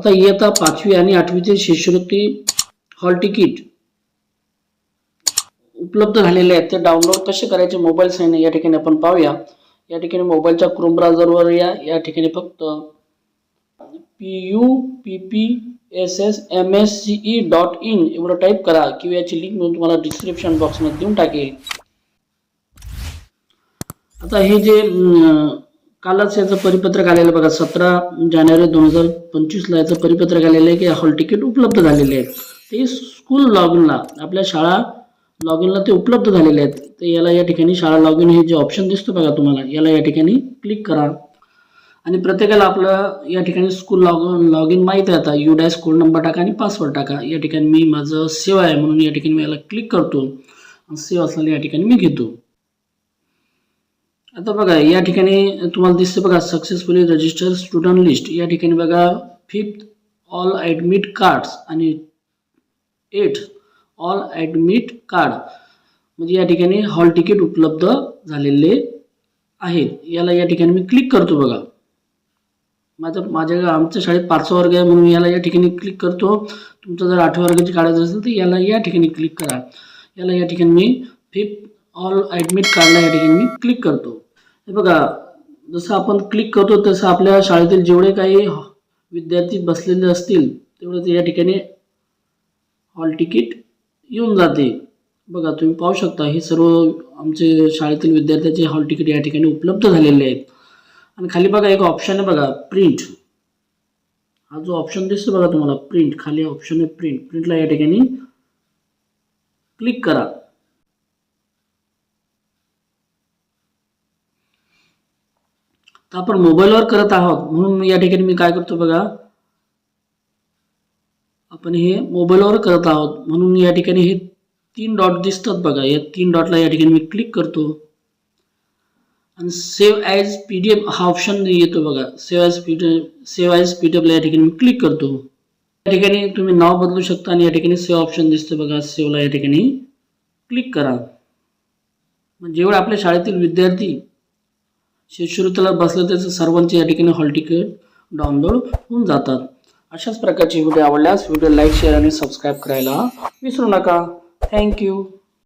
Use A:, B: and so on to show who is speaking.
A: आता इयत्ता पाचवी आणि आठवीचे शिष्यवृत्ती हॉल तिकीट उपलब्ध झालेले आहेत. ते डाउनलोड कसे करायचे? मोबाईल साईन या ठिकाणी आपण पाहूया. या ठिकाणी मोबाईलच्या क्रोम ब्राउझरवर या. या ठिकाणी फक्त P U P P S S M S C E dot in एवढं टाईप करा किंवा याची लिंक मी तुम्हाला डिस्क्रिप्शन बॉक्समध्ये देऊन टाकेल. आता हे जे कालच याचं परिपत्रक आलेलं बघा सतरा जानेवारी दोन हजार पंचवीसला याचं परिपत्रक आलेलं आहे की हॉल तिकीट उपलब्ध झालेले आहेत. ते स्कूल लॉग इनला आपल्या शाळा लॉग इनला ते उपलब्ध झालेले आहेत. तर याला या ठिकाणी शाळा लॉग इन हे जे ऑप्शन दिसतो बघा तुम्हाला याला या ठिकाणी क्लिक करा. आणि प्रत्येकाला आपलं या ठिकाणी स्कूल लॉग लॉग इन माहीत आहे आता. यू डॅश कोड नंबर टाका आणि पासवर्ड टाका. या ठिकाणी मी माझं सेवा आहे म्हणून या ठिकाणी मी याला क्लिक करतो. सेवा असलेल्या या ठिकाणी मी घेतो. आता बघा या ठिकाणी तुम्हाला दिसतं बघा सक्सेसफुली रजिस्टर स्टुडंट लिस्ट या ठिकाणी बघा फिफ्थ ऑल ॲडमिट कार्ड्स आणि एट ऑल ॲडमिट कार्ड म्हणजे या ठिकाणी हॉल तिकीट उपलब्ध झालेले आहेत. याला या ठिकाणी मी क्लिक करतो बघा. माझं माझ्या आमच्या शाळेत पाचवा वर्ग आहे म्हणून याला या ठिकाणी क्लिक करतो. तुमचं जर आठव्या वर्गाची काढायचं असेल तर याला या ठिकाणी क्लिक करा. याला या ठिकाणी मी फिफ्थ ऑल ॲडमिट कार्डला या ठिकाणी मी क्लिक करतो. हे बघा जसं आपण क्लिक करतो तसं आपल्या शाळेतील जेवढे काही विद्यार्थी बसलेले असतील तेवढं ते या ठिकाणी हॉल तिकीट येऊन जाते. बघा तुम्ही पाहू शकता हे सर्व आमचे शाळेतील विद्यार्थ्याचे हॉल तिकीट या ठिकाणी उपलब्ध झालेले आहेत. आणि खाली बघा एक ऑप्शन आहे बघा प्रिंट हा जो ऑप्शन दिसतो बघा तुम्हाला प्रिंट खाली ऑप्शन आहे प्रिंट प्रिंटला या ठिकाणी क्लिक करा. तर आपण मोबाईलवर करत आहोत. म्हणून या ठिकाणी मी काय करतो बघा. आपण हे मोबाईलवर करत आहोत. म्हणून या ठिकाणी हे तीन डॉट दिसतात बघा. या तीन डॉटला या ठिकाणी मी क्लिक करतो. आणि save as P D F हा ऑप्शन येतो बघा. Save as P D save as P D एफला या ठिकाणी मी क्लिक करतो. या ठिकाणी तुम्ही नाव बदलू शकता आणि या ठिकाणी सेव्ह ऑप्शन दिसतं बघा. सेव्हला या ठिकाणी क्लिक करा. जेवढे आपल्या शाळेतील विद्यार्थी शिष्यवृत्तीला बसलं त्याचं सर्वांचे या ठिकाणी हॉल तिकीट डाउनलोड होऊन जातात. अशाच प्रकारची व्हिडिओ आवडल्यास व्हिडिओ लाईक शेअर आणि सबस्क्राईब करायला विसरू नका. थँक्यू